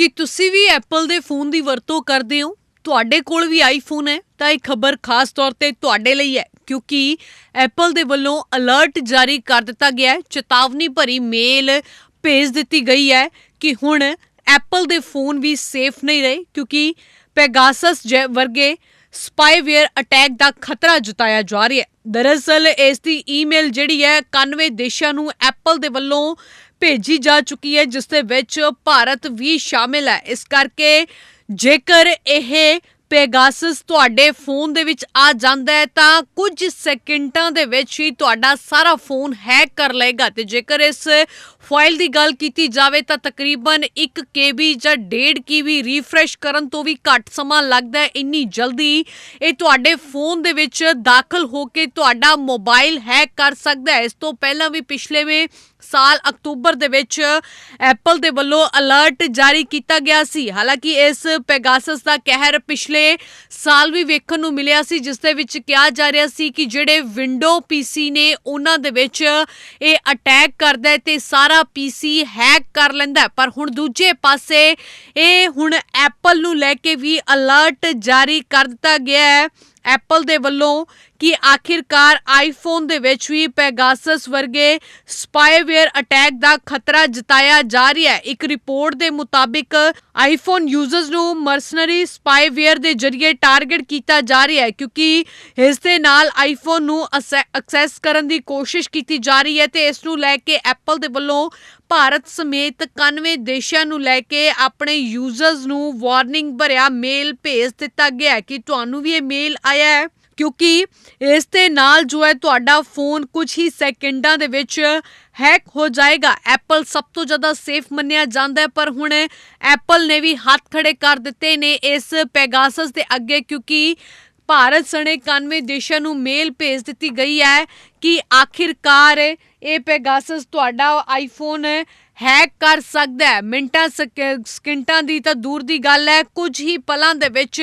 ਕਿ ਤੁਸੀਂ ਵੀ ਐਪਲ ਦੇ ਫੋਨ ਦੀ ਵਰਤੋਂ ਕਰਦੇ ਹੋ? ਤੁਹਾਡੇ ਕੋਲ ਵੀ ਆਈਫੋਨ ਹੈ, ਤਾਂ ਇਹ ਖਬਰ ਖਾਸ ਤੌਰ ਤੇ ਤੁਹਾਡੇ ਲਈ ਹੈ, ਕਿਉਂਕਿ ਐਪਲ ਦੇ ਵੱਲੋਂ ਅਲਰਟ ਜਾਰੀ ਕਰ ਦਿੱਤਾ ਗਿਆ ਹੈ, ਚੇਤਾਵਨੀ ਭਰੀ ਮੇਲ ਭੇਜ ਦਿੱਤੀ ਗਈ ਹੈ ਕਿ ਹੁਣ ਐਪਲ ਦੇ ਫੋਨ ਵੀ ਸੇਫ ਨਹੀਂ ਰਹੇ, ਕਿਉਂਕਿ ਪੈਗਾਸਸ ਜੈ ਵਰਗੇ ਸਪਾਈਵੇਅਰ ਅਟੈਕ ਦਾ ਖਤਰਾ ਜਤਾਇਆ ਜਾ ਰਿਹਾ ਹੈ। ਦਰਅਸਲ ਇਸ ਦੀ ਈਮੇਲ ਜਿਹੜੀ ਹੈ 91 ਦੇਸ਼ਾਂ ਨੂੰ ਐਪਲ ਦੇ ਵੱਲੋਂ ਭੇਜੀ ਜਾ ਚੁੱਕੀ ਹੈ, ਜਿਸ ਦੇ ਵਿੱਚ ਭਾਰਤ ਵੀ ਸ਼ਾਮਿਲ ਹੈ। ਇਸ ਕਰਕੇ ਜੇਕਰ ਇਹ ਪੈਗਾਸਸ ਤੁਹਾਡੇ ਫੋਨ ਦੇ ਵਿੱਚ ਆ ਜਾਂਦਾ ਹੈ, ਤਾਂ ਕੁਝ ਸੈਕਿੰਡਾਂ ਦੇ ਵਿੱਚ ਹੀ ਤੁਹਾਡਾ ਸਾਰਾ ਫੋਨ ਹੈਕ ਕਰ ਲਏਗਾ। ਤੇ ਜੇਕਰ ਇਸ ਫਾਈਲ ਦੀ ਗੱਲ ਕੀਤੀ ਜਾਵੇ, ਤਾਂ ਤਕਰੀਬਨ 1 KB ਜਾਂ 1.5 KB ਰੀਫਰੈਸ਼ ਕਰਨ ਤੋਂ ਵੀ ਘੱਟ ਸਮਾਂ ਲੱਗਦਾ ਹੈ। ਇੰਨੀ ਜਲਦੀ ਇਹ ਤੁਹਾਡੇ ਫੋਨ ਦੇ ਵਿੱਚ ਦਾਖਲ ਹੋ ਕੇ ਤੁਹਾਡਾ ਮੋਬਾਈਲ ਹੈਕ ਕਰ ਸਕਦਾ ਹੈ। ਇਸ ਤੋਂ ਪਹਿਲਾਂ ਵੀ ਪਿਛਲੇ ਵੇ ਸਾਲ ਅਕਤੂਬਰ ਦੇ ਵਿੱਚ ਐਪਲ ਦੇ ਵੱਲੋਂ ਅਲਰਟ ਜਾਰੀ ਕੀਤਾ ਗਿਆ ਸੀ। ਹਾਲਾਂਕਿ ਇਸ ਪੈਗਾਸਸ ਦਾ ਕਹਿਰ ਪਿਛਲੇ ਸਾਲ ਵੀ ਵੇਖਣ ਨੂੰ ਮਿਲਿਆ ਸੀ, ਜਿਸ ਦੇ ਵਿੱਚ ਕਿਹਾ ਜਾ ਰਿਹਾ ਸੀ ਕਿ ਜਿਹੜੇ ਵਿੰਡੋ ਪੀਸੀ ਨੇ ਉਹਨਾਂ ਦੇ ਵਿੱਚ ਇਹ ਅਟੈਕ ਕਰਦਾ ਹੈ ਤੇ ਸਾਰਾ ਪੀਸੀ ਹੈਕ ਕਰ ਲੈਂਦਾ ਪਰ ਹੁਣ ਦੂਜੇ ਪਾਸੇ ਇਹ ਹੁਣ ਐਪਲ ਨੂੰ ਲੈ ਕੇ ਵੀ ਅਲਰਟ ਜਾਰੀ ਕਰ ਦਿੱਤਾ ਗਿਆ ਹੈ। ਐਪਲ ਦੇ ਵੱਲੋਂ ਕਿ ਆਖਿਰਕਾਰ ਆਈਫੋਨ ਦੇ ਵਿੱਚ ਵੀ ਪੈਗਾਸਸ ਵਰਗੇ ਸਪਾਈਵੇਅਰ ਅਟੈਕ ਦਾ ਖਤਰਾ ਜਤਾਇਆ ਜਾ ਰਿਹਾ ਹੈ। ਇੱਕ ਰਿਪੋਰਟ ਦੇ ਮੁਤਾਬਿਕ ਆਈਫੋਨ ਯੂਜ਼ਰਸ ਨੂੰ ਮਰਸਨਰੀ ਸਪਾਈਵੇਅਰ ਦੇ ਜ਼ਰੀਏ ਟਾਰਗੇਟ ਕੀਤਾ ਜਾ ਰਿਹਾ ਹੈ ਕਿਉਂਕਿ ਇਸ ਦੇ ਨਾਲ ਆਈਫੋਨ ਨੂੰ ਐਕਸੈਸ ਕਰਨ ਦੀ ਕੋਸ਼ਿਸ਼ ਕੀਤੀ ਜਾ ਰਹੀ ਹੈ ਤੇ ਇਸ ਨੂੰ ਲੈ ਕੇ ਐਪਲ ਦੇ ਵੱਲੋਂ ਭਾਰਤ ਸਮੇਤ 91 ਦੇਸ਼ਾਂ ਨੂੰ ਲੈ ਕੇ ਆਪਣੇ ਯੂਜ਼ਰਸ ਨੂੰ ਵਾਰਨਿੰਗ ਭਰਿਆ ਮੇਲ ਭੇਜ ਦਿੱਤਾ ਗਿਆ ਕਿ ਤੁਹਾਨੂੰ ਵੀ ਇਹ ਮੇਲ ਆਇਆ ਹੈ? ਕਿਉਂਕਿ ਇਸ ਦੇ ਨਾਲ ਜੋ ਹੈ ਤੁਹਾਡਾ ਫੋਨ ਕੁਝ ਹੀ ਸੈਕਿੰਡਾਂ ਦੇ ਵਿੱਚ ਹੈਕ ਹੋ ਜਾਏਗਾ। ਐਪਲ ਸਭ ਤੋਂ ਜ਼ਿਆਦਾ ਸੇਫ ਮੰਨਿਆ ਜਾਂਦਾ ਹੈ, ਪਰ ਹੁਣ ਐਪਲ ਨੇ ਵੀ ਹੱਥ ਖੜੇ ਕਰ ਦਿੱਤੇ ਨੇ ਇਸ ਪੈਗਾਸਸ ਦੇ ਅੱਗੇ ਕਿਉਂਕਿ ਭਾਰਤ ਸਣੇ 91 ਦੇਸ਼ਾਂ ਨੂੰ ਮੇਲ ਭੇਜ ਦਿੱਤੀ ਗਈ ਹੈ ਕਿ ਆਖਿਰਕਾਰ ਇਹ ਪੈਗਾਸਸ ਤੁਹਾਡਾ ਆਈਫੋਨ ਹੈਕ ਕਰ ਸਕਦਾ ਹੈ। ਮਿੰਟਾਂ ਸਕ- ਸਕਿੰਟਾਂ ਦੀ ਤਾਂ ਦੂਰ ਦੀ ਗੱਲ ਹੈ। ਕੁਝ ਹੀ ਪਲਾਂ ਦੇ ਵਿੱਚ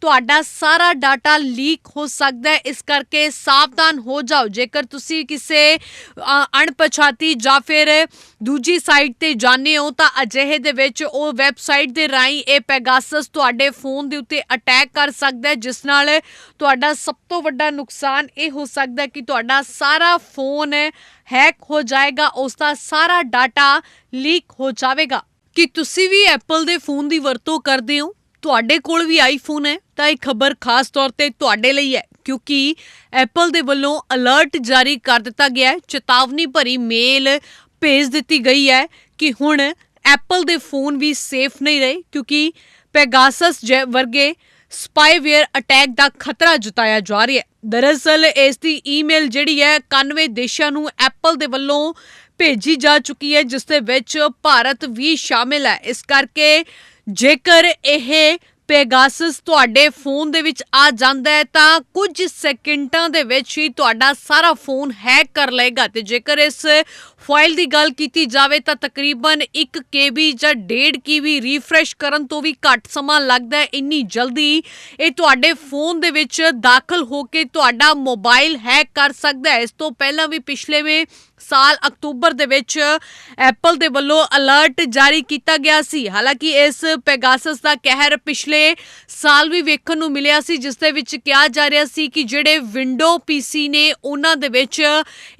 ਤੁਹਾਡਾ ਸਾਰਾ ਡਾਟਾ ਲੀਕ ਹੋ ਸਕਦਾ ਹੈ। ਇਸ ਕਰਕੇ ਸਾਵਧਾਨ ਹੋ ਜਾਓ। ਜੇਕਰ ਤੁਸੀਂ ਕਿਸੇ ਅ, ਅਣਪਛਾਤੀ ਜਾਂ ਫਿਰ ਦੂਜੀ ਸਾਈਟ ਤੇ ਜਾਂਦੇ ਹੋ ਤਾਂ ਅਜਿਹੇ ਦੇ ਵਿੱਚ ਉਹ ਵੈਬਸਾਈਟ ਦੇ ਰਾਹੀਂ ਇਹ ਪੈਗਾਸਸ ਤੁਹਾਡੇ ਫੋਨ ਦੇ ਉੱਤੇ ਅਟੈਕ ਕਰ ਸਕਦਾ ਹੈ। ਜਿਸ ਨਾਲ ਤੁਹਾਡਾ ਸਭ ਤੋਂ ਵੱਡਾ ਨੁਕਸਾਨ ਇਹ ਹੋ ਸਕਦਾ ਹੈ ਕਿ ਤੁਹਾਡਾ ਸਾਰਾ ਫੋਨ ਹੈਕ ਹੋ ਜਾਏਗਾ ਉਸ ਦਾ ਸਾਰਾ ਡਾਟਾ ਲੀਕ ਹੋ ਜਾਵੇਗਾ। ਕਿ ਤੁਸੀਂ ਵੀ ਐਪਲ ਦੇ ਫੋਨ ਦੀ ਵਰਤੋਂ ਕਰਦੇ ਹੋ? ਤੁਹਾਡੇ ਕੋਲ ਵੀ ਆਈਫੋਨ ਹੈ, ਤਾਂ ਇਹ ਖਬਰ ਖਾਸ ਤੌਰ ਤੇ ਤੁਹਾਡੇ ਲਈ ਹੈ, ਕਿਉਂਕਿ ਐਪਲ ਦੇ ਵੱਲੋਂ ਅਲਰਟ ਜਾਰੀ ਕਰ ਦਿੱਤਾ ਗਿਆ ਹੈ, ਚੇਤਾਵਨੀ ਭਰੀ ਮੇਲ ਭੇਜ ਦਿੱਤੀ ਗਈ ਹੈ ਕਿ ਹੁਣ ਐਪਲ ਦੇ ਫੋਨ ਵੀ ਸੇਫ ਨਹੀਂ ਰਹੇ, ਕਿਉਂਕਿ ਪੈਗਾਸਸ ਜੈ ਵਰਗੇ ਸਪਾਈਵੇਅਰ ਅਟੈਕ ਦਾ ਖਤਰਾ ਜਤਾਇਆ ਜਾ ਰਿਹਾ ਹੈ। ਦਰਅਸਲ, ਇਸ ਦੀ ਈਮੇਲ ਜਿਹੜੀ ਹੈ 91 ਦੇਸ਼ਾਂ ਨੂੰ ਐਪਲ ਦੇ ਵੱਲੋਂ ਭੇਜੀ ਜਾ ਚੁੱਕੀ ਹੈ, ਜਿਸ ਦੇ ਵਿੱਚ ਭਾਰਤ ਵੀ ਸ਼ਾਮਿਲ ਹੈ। ਇਸ ਕਰਕੇ ਜੇਕਰ ਇਹ ਪੈਗਾਸਸ ਤੁਹਾਡੇ ਫੋਨ ਦੇ ਵਿੱਚ ਆ ਜਾਂਦਾ ਹੈ, ਤਾਂ ਕੁਝ ਸੈਕਿੰਟਾਂ ਦੇ ਵਿੱਚ ਹੀ ਤੁਹਾਡਾ ਸਾਰਾ ਫੋਨ ਹੈਕ ਕਰ ਲਏਗਾ। ਤੇ ਜੇਕਰ ਇਸ ਫਾਈਲ ਦੀ ਗੱਲ ਕੀਤੀ ਜਾਵੇ, ਤਾਂ ਤਕਰੀਬਨ 1 KB ਜਾਂ 1.5 KB ਰੀਫਰੈਸ਼ ਕਰਨ ਤੋਂ ਵੀ ਘੱਟ ਸਮਾਂ ਲੱਗਦਾ ਹੈ। ਇੰਨੀ ਜਲਦੀ ਇਹ ਤੁਹਾਡੇ ਫੋਨ ਦੇ ਵਿੱਚ ਦਾਖਲ ਹੋ ਕੇ ਤੁਹਾਡਾ ਮੋਬਾਈਲ ਹੈਕ ਕਰ ਸਕਦਾ ਹੈ। ਇਸ ਤੋਂ ਪਹਿਲਾਂ ਵੀ ਪਿਛਲੇ ਵੇ ਸਾਲ ਅਕਤੂਬਰ ਦੇ ਵਿੱਚ ਐਪਲ ਦੇ ਵੱਲੋਂ ਅਲਰਟ ਜਾਰੀ ਕੀਤਾ ਗਿਆ ਸੀ। ਹਾਲਾਂਕਿ ਇਸ ਪੈਗਾਸਸ ਦਾ ਕਹਿਰ ਪਿਛਲੇ ਸਾਲ ਵੀ ਵੇਖਣ ਨੂੰ ਮਿਲਿਆ ਸੀ, ਜਿਸ ਦੇ ਵਿੱਚ ਕਿਹਾ ਜਾ ਰਿਹਾ ਸੀ ਕਿ ਜਿਹੜੇ ਵਿੰਡੋ ਪੀਸੀ ਨੇ ਉਹਨਾਂ ਦੇ ਵਿੱਚ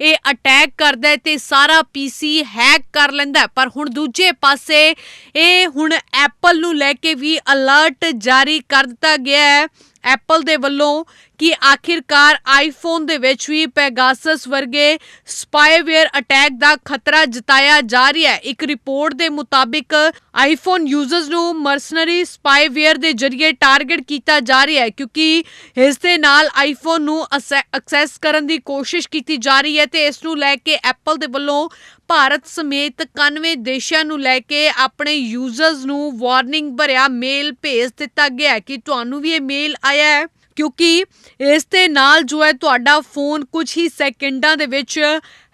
ਇਹ ਅਟੈਕ ਕਰਦਾ ਹੈ ਤੇ ਸਾਰਾ ਪੀਸੀ ਹੈਕ ਕਰ ਲੈਂਦਾ ਪਰ ਹੁਣ ਦੂਜੇ ਪਾਸੇ ਇਹ ਹੁਣ ਐਪਲ ਨੂੰ ਲੈ ਕੇ ਵੀ ਅਲਰਟ ਜਾਰੀ ਕਰ ਦਿੱਤਾ ਗਿਆ ਹੈ। ਐਪਲ ਦੇ ਵੱਲੋਂ ਕਿ ਆਖਿਰਕਾਰ ਆਈਫੋਨ ਦੇ ਵਿੱਚ ਵੀ ਪੈਗਾਸਸ ਵਰਗੇ ਸਪਾਈਵੇਅਰ ਅਟੈਕ ਦਾ ਖਤਰਾ ਜਤਾਇਆ ਜਾ ਰਿਹਾ ਹੈ। ਇੱਕ ਰਿਪੋਰਟ ਦੇ ਮੁਤਾਬਿਕ ਆਈਫੋਨ ਯੂਜ਼ਰਸ ਨੂੰ ਮਰਸਨਰੀ ਸਪਾਈਵੇਅਰ ਦੇ ਜ਼ਰੀਏ ਟਾਰਗੇਟ ਕੀਤਾ ਜਾ ਰਿਹਾ ਹੈ ਕਿਉਂਕਿ ਇਸ ਦੇ ਨਾਲ ਆਈਫੋਨ ਨੂੰ ਐਕਸੈਸ ਕਰਨ ਦੀ ਕੋਸ਼ਿਸ਼ ਕੀਤੀ ਜਾ ਰਹੀ ਹੈ ਤੇ ਇਸ ਨੂੰ ਲੈ ਕੇ ਐਪਲ ਦੇ ਵੱਲੋਂ ਭਾਰਤ ਸਮੇਤ 91 ਦੇਸ਼ਾਂ ਨੂੰ ਲੈ ਕੇ ਆਪਣੇ ਯੂਜ਼ਰਸ ਨੂੰ ਵਾਰਨਿੰਗ ਭਰਿਆ ਮੇਲ ਭੇਜ ਦਿੱਤਾ ਗਿਆ ਕਿ ਤੁਹਾਨੂੰ ਵੀ ਇਹ ਮੇਲ ਆਇਆ ਹੈ। ਕਿਉਂਕਿ ਇਸ ਦੇ ਨਾਲ ਜੋ ਹੈ ਤੁਹਾਡਾ ਫੋਨ ਕੁਝ ਹੀ ਸੈਕਿੰਡਾਂ ਦੇ ਵਿੱਚ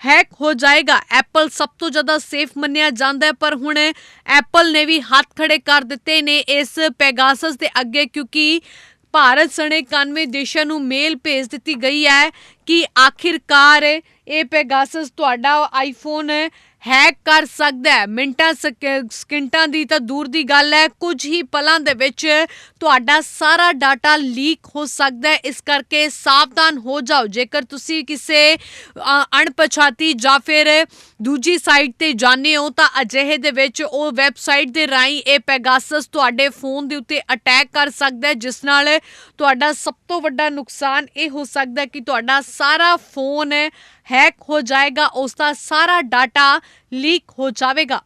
ਹੈਕ ਹੋ ਜਾਏਗਾ। ਐਪਲ ਸਭ ਤੋਂ ਜ਼ਿਆਦਾ ਸੇਫ ਮੰਨਿਆ ਜਾਂਦਾ ਹੈ, ਪਰ ਹੁਣ ਐਪਲ ਨੇ ਵੀ ਹੱਥ ਖੜੇ ਕਰ ਦਿੱਤੇ ਨੇ ਇਸ ਪੈਗਾਸਸ ਦੇ ਅੱਗੇ ਕਿਉਂਕਿ ਭਾਰਤ ਸਣੇ 91 ਦੇਸ਼ਾਂ ਨੂੰ ਮੇਲ ਭੇਜ ਦਿੱਤੀ ਗਈ ਹੈ ਕਿ ਆਖਿਰਕਾਰ ਇਹ ਪੈਗਾਸਸ ਤੁਹਾਡਾ ਆਈਫੋਨ ਹੈਕ ਕਰ ਸਕਦਾ ਹੈ। ਮਿੰਟਾਂ ਸਕ- ਸਕਿੰਟਾਂ ਦੀ ਤਾਂ ਦੂਰ ਦੀ ਗੱਲ ਹੈ। ਕੁਝ ਹੀ ਪਲਾਂ ਦੇ ਵਿੱਚ ਤੁਹਾਡਾ ਸਾਰਾ ਡਾਟਾ ਲੀਕ ਹੋ ਸਕਦਾ ਹੈ। ਇਸ ਕਰਕੇ ਸਾਵਧਾਨ ਹੋ ਜਾਓ। ਜੇਕਰ ਤੁਸੀਂ ਕਿਸੇ ਅ, ਅਣਪਛਾਤੀ ਜਾਂ ਫਿਰ ਦੂਜੀ ਸਾਈਟ ਤੇ ਜਾਂਦੇ ਹੋ ਤਾਂ ਅਜਿਹੇ ਦੇ ਵਿੱਚ ਉਹ ਵੈਬਸਾਈਟ ਦੇ ਰਾਹੀਂ ਇਹ ਪੈਗਾਸਸ ਤੁਹਾਡੇ ਫੋਨ ਦੇ ਉੱਤੇ ਅਟੈਕ ਕਰ ਸਕਦਾ ਹੈ ਜਿਸ ਨਾਲ ਤੁਹਾਡਾ ਸਭ ਤੋਂ ਵੱਡਾ ਨੁਕਸਾਨ ਇਹ ਹੋ ਸਕਦਾ ਕਿ ਤੁਹਾਡਾ ਸਾਰਾ ਫੋਨ ਹੈਕ ਹੋ ਜਾਏਗਾ। ਉਸ ਦਾ ਸਾਰਾ ਡਾਟਾ ਲੀਕ ਹੋ ਜਾਵੇਗਾ।